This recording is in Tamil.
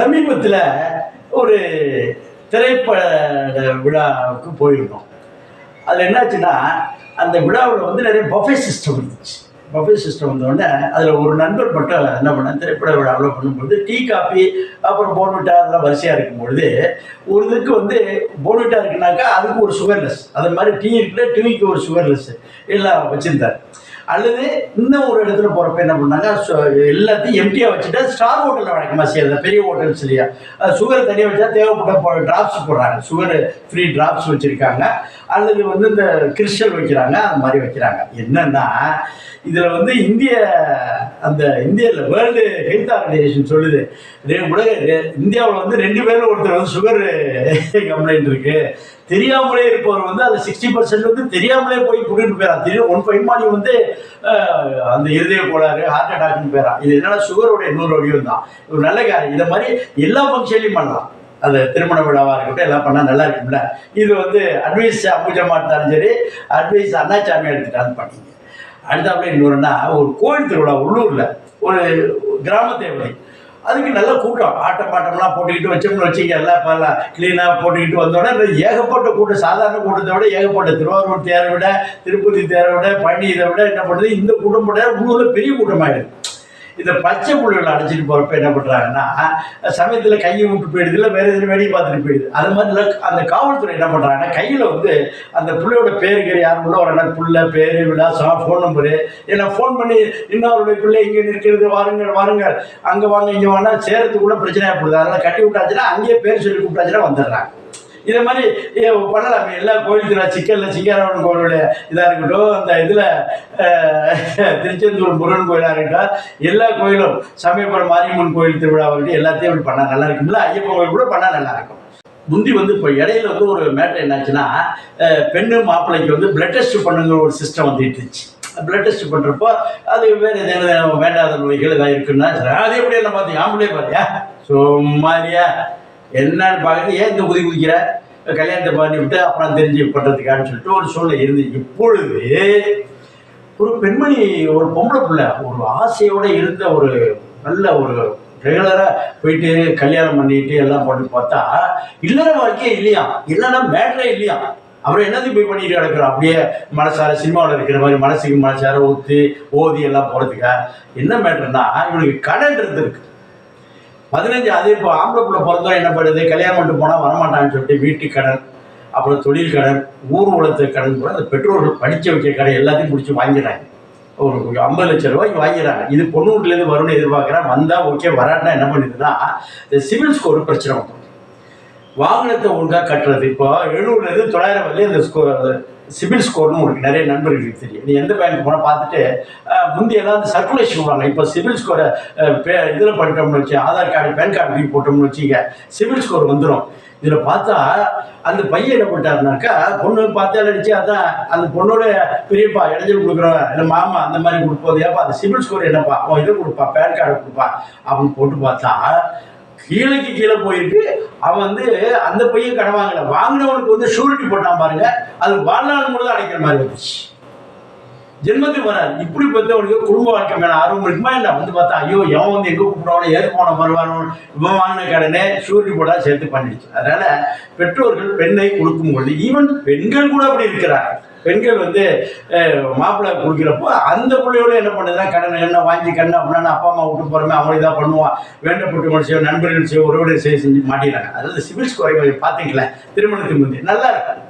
சமீபத்தில் ஒரு திரைப்பட விழாவுக்கு போயிருந்தோம். அதில் என்னாச்சுன்னா அந்த விழாவில் வந்து நிறைய பஃபே சிஸ்டம் இருந்துச்சு. பஃபே சிஸ்டம் வந்தோடனே அதில் ஒரு நண்பர் மட்டும் என்ன பண்ண திரைப்பட விழாவில் பண்ணும்பொழுது டீ காஃபி அப்புறம் போன்விட்டா அதெல்லாம் வரிசையாக இருக்கும்பொழுது ஒரு இதுக்கு வந்து போன்விட்டா இருக்குனாக்கா அதுக்கு ஒரு சுகர்லெஸ் அது மாதிரி டீ இருக்குன்னா டீக்கு ஒரு சுகர்லெஸ் எல்லாம் வச்சுருந்தார். அல்லது இன்னும் ஒரு இடத்துல போகிறப்ப என்ன பண்ணாங்க? எல்லாத்தையும் எம்டியாக வச்சுட்டு ஸ்டார் ஹோட்டலில் வழக்கமாக செய்யறது. பெரிய ஹோட்டல்ஸ் இல்லையா சுகர் தனியாக வச்சா தேவைப்பட்ட ட்ராப்ஸ் போடுறாங்க. சுகர் ஃப்ரீ ட்ராப்ஸ் வச்சுருக்காங்க. அல்லது வந்து இந்த கிறிஸ்டல் வைக்கிறாங்க. அந்த மாதிரி வைக்கிறாங்க. என்னன்னா இதில் வந்து இந்திய அந்த இந்தியாவில் வேர்ல்டு ஹெல்த் ஆர்கனைசேஷன் சொல்லுது. ரெ- உலக இந்தியாவில் வந்து ரெண்டு பேரில் ஒருத்தர் வந்து சுகர் கம்ப்ளைண்ட் இருக்குது தெரியாமலே இருப்பவர் வந்து அந்த சிக்ஸ்டி பர்சன்ட் வந்து தெரியாமலே போய் கூட்டிட்டு போயிடறான் தெரியும் ஒன் பைமானி வந்து அந்த இருதய கோளாறு ஹார்ட் அட்டாக்னு போயிடறான் இது என்னன்னா சுகருடைய இன்னொரு வடிவம் தான் ஒரு நல்ல காரியம். இதை மாதிரி எல்லா ஃபங்க்ஷன்லையும் பண்ணலாம். அந்த திருமண விழாவாக இருக்கட்டும் எல்லாம் பண்ணால் நல்லா இருக்கும்ல. இது வந்து அட்வைஸ் அம்புஜமா இருந்தாலும் சரி அட்வைஸ் அண்ணாச்சாமி எடுத்துட்டாலும் பண்ணீங்க. அடுத்தாப்புல இன்னொருன்னா ஒரு கோயில் திருவிழா உள்ளூரில். ஒரு கிராம தேவதை அதுக்கு நல்ல கூட்டம். ஆட்டம் பாட்டம்லாம் போட்டுக்கிட்டு வச்சோம்னு வச்சுக்க எல்லாம் பல க்ளீனாக போட்டுக்கிட்டு வந்தோடனே ஏகப்பட்ட கூட்டம் சாதாரண கூட்டத்தை விட ஏகப்பட்ட திருவாரூர் தேரை விட திருப்பதி தேரை விட பழனி இதை விட என்ன பண்ணுறது இந்த கூட்டம் போட்டால் உள்ளூரில் பெரிய கூட்டமாயிடுது. இந்த பச்சை புள்ளிகளை அடைச்சிட்டு போகிறப்ப என்ன பண்ணுறாங்கன்னா சமயத்தில் கையை விட்டு போயிடுது இல்லை வேறு எதுவும் வேடிக்கை பார்த்துட்டு போயிடுது. அது மாதிரி அந்த காவல்துறை என்ன பண்ணுறாங்கன்னா கையில் வந்து அந்த பிள்ளையோட பேருக்கு யாரும் உள்ள வர புள்ள பேர் விலாசம் ஃபோன் நம்பரு எல்லாம் ஃபோன் பண்ணி இன்னொருடைய பிள்ளை இங்கே இருக்கிறது வாருங்கள் வாருங்கள் அங்கே வாங்க இங்கே வாங்க சேரத்துக்கு கூட பிரச்சனையாக போடுது அதெல்லாம் கட்டி விட்டாச்சுன்னா அங்கேயே பேர் சொல்லி கூப்பிட்டாச்சுன்னா வந்துடுறாங்க. இதே மாதிரி பண்ணலாம். எல்லா கோயில் திருவிழா சிக்கலில் சிங்காரவன் கோயிலோட இதாக இருக்கட்டும். அந்த இதில் திருச்செந்தூர் முருகன் கோயிலாக இருக்கட்டும். எல்லா கோயிலும் சமயபுரம் மாரியம்மன் கோயில் திருவிழா வந்து எல்லாத்தையும் இப்படி பண்ணால் நல்லா இருக்கும்ல? ஐயப்பன் கோயில் கூட பண்ணால் நல்லா இருக்கும். முந்தி வந்து இப்போ இடையில வந்து ஒரு மேட்டர் என்னாச்சுன்னா பெண்ணு மாப்பிள்ளைக்கு வந்து பிளட் டெஸ்ட் பண்ணுங்கிற ஒரு சிஸ்டம் வந்துட்டு இருந்துச்சு. பிளட் டெஸ்ட் பண்ணுறப்போ அது வேறு எதாவது வேண்டாத நோய்கள் ஏதாவது இருக்குன்னா சரி, அது எப்படி எல்லாம் பார்த்தீங்க ஆம்பளே பார்த்தியா? சும்மாரியா என்னன்னு பார்க்குறது ஏன் இந்த குதி குதிக்கிற கல்யாணத்தை பண்ணி விட்டு அப்புறம் தெரிஞ்சு பண்ணுறதுக்கான்னு சொல்லிட்டு ஒரு சூழ்நிலை இருந்து இப்பொழுது ஒரு பெண்மணி ஒரு பொம்பளை பிள்ளை ஒரு ஆசையோடு இருந்த ஒரு நல்ல ஒரு ரெகுலராக போயிட்டு கல்யாணம் பண்ணிட்டு எல்லாம் பண்ணி பார்த்தா இல்லற வாழ்க்கையே இல்லையா? இல்லைன்னா மேட்ரே இல்லையா? அப்புறம் என்னது போய் பண்ணிட்டு கிடக்குறோம் அப்படியே மனசார சினிமாவில் இருக்கிற மாதிரி மனசுக்கு மனசார ஊற்றி ஓதி எல்லாம் போகிறதுக்கா என்ன மேட்ருன்னா இவனுக்கு கடன் இருந்திருக்கு. பதினஞ்சு அது இப்போ ஆம்பளை பிள்ளை பிறந்தோம் என்ன பண்ணுது? கல்யாணம் பண்ணிட்டு போனால் வரமாட்டான்னு சொல்லிட்டு வீட்டு கடன் அப்புறம் தொழில் கடன் ஊர் உலகத்து கடன் கூட அந்த பெற்றோர்கள் படிக்க வைக்க கடன் எல்லாத்தையும் பிடிச்சி வாங்கிடுறாங்க. ஒரு ஐம்பது லட்சம் ரூபாய்க்கு வாங்கிடுறாங்க. இது பொண்ணு வீட்டிலேருந்து வரும்னு எதிர்பார்க்குறேன். வந்தால் ஓகே வராட்டினா என்ன பண்ணுதுன்னா இந்த சிவில் ஸ்கோர் பிரச்சனை வந்துடும் வாகனத்தை ஒழுங்காக கட்டுறது. இப்போ எழுநூறுலேருந்து தொள்ளாயிரம் வரலையும் இந்த ஸ்கோர் சிபில் ஸ்கோர்னு உங்களுக்கு நிறைய நண்பர்களுக்கு தெரியும். நீ எந்த பேங்க் போனால் பார்த்துட்டு முந்தையெல்லாம் அந்த சர்க்குலேஷன் விடுவாங்க இப்போ சிபில் ஸ்கோரை பே இதில் பண்ணிட்டோம்னு வச்சு ஆதார் கார்டு பேன் கார்டு தூக்கி போட்டோம்னு வச்சுக்க சிபில் ஸ்கோர் வந்துடும் இதில் பார்த்தா அந்த பையன் என்ன பண்ணிட்டாருனாக்கா பொண்ணு பார்த்தா நினச்சி அதான் அந்த பொண்ணோட பெரியப்பா இடைஞ்சல் கொடுக்குறவன் இல்லை மாமா அந்த மாதிரி கொடுப்போது ஏப்பா அந்த சிபில் ஸ்கோர் என்னப்பா? அவன் இதை கொடுப்பா பேன் கார்டு கொடுப்பா. அப்படின்னு போட்டு பார்த்தா கீழேக்கு கீழே போயிட்டு அவன் வந்து அந்த பையன் கடன் வாங்கல. வாங்கினவனுக்கு வந்து ஷூரிட்டி போட்டான் பாருங்க. அது வாழ்நாள் முழுதும் அடைக்கிற மாதிரி வந்துச்சு. ஜென்மத்துக்கு வராது. இப்படி பார்த்தவனுக்கு குடும்ப வாழ்க்கை மேல ஆர்வம் இருக்குமா இல்லை வந்து பார்த்தா ஐயோ எவன் வந்து எங்க கூப்பிடுவானோ ஏது போன வருவானோ இவன் வாங்கின கடனே ஷூரிட்டி போட சேர்த்து பண்ணிடுச்சு. அதனால பெற்றோர்கள் பெண்ணை கொடுக்கும் பொழுது ஈவன் பெண்கள் கூட அப்படி இருக்கிறாங்க பெண்கள் வந்து மாப்பிள்ளை கொடுக்குறப்போ அந்த பிள்ளையோட என்ன பண்ணுதுன்னா கடன் என்ன வாங்கி கண்ணு அப்படின்னா அப்பா அம்மா விட்டு போகிறோமே அவங்களே இதாக பண்ணுவான் வேண்டப்பட்டு மனுஷன் நண்பர்கள் செய்ய உறவுடைய செய்ய செஞ்சு மாட்டிடுறாங்க. அதாவது சிவில் ஸ்கோரை பார்த்தீங்களேன் திருமணத்துக்கு முந்தைய நல்லா இருக்கும்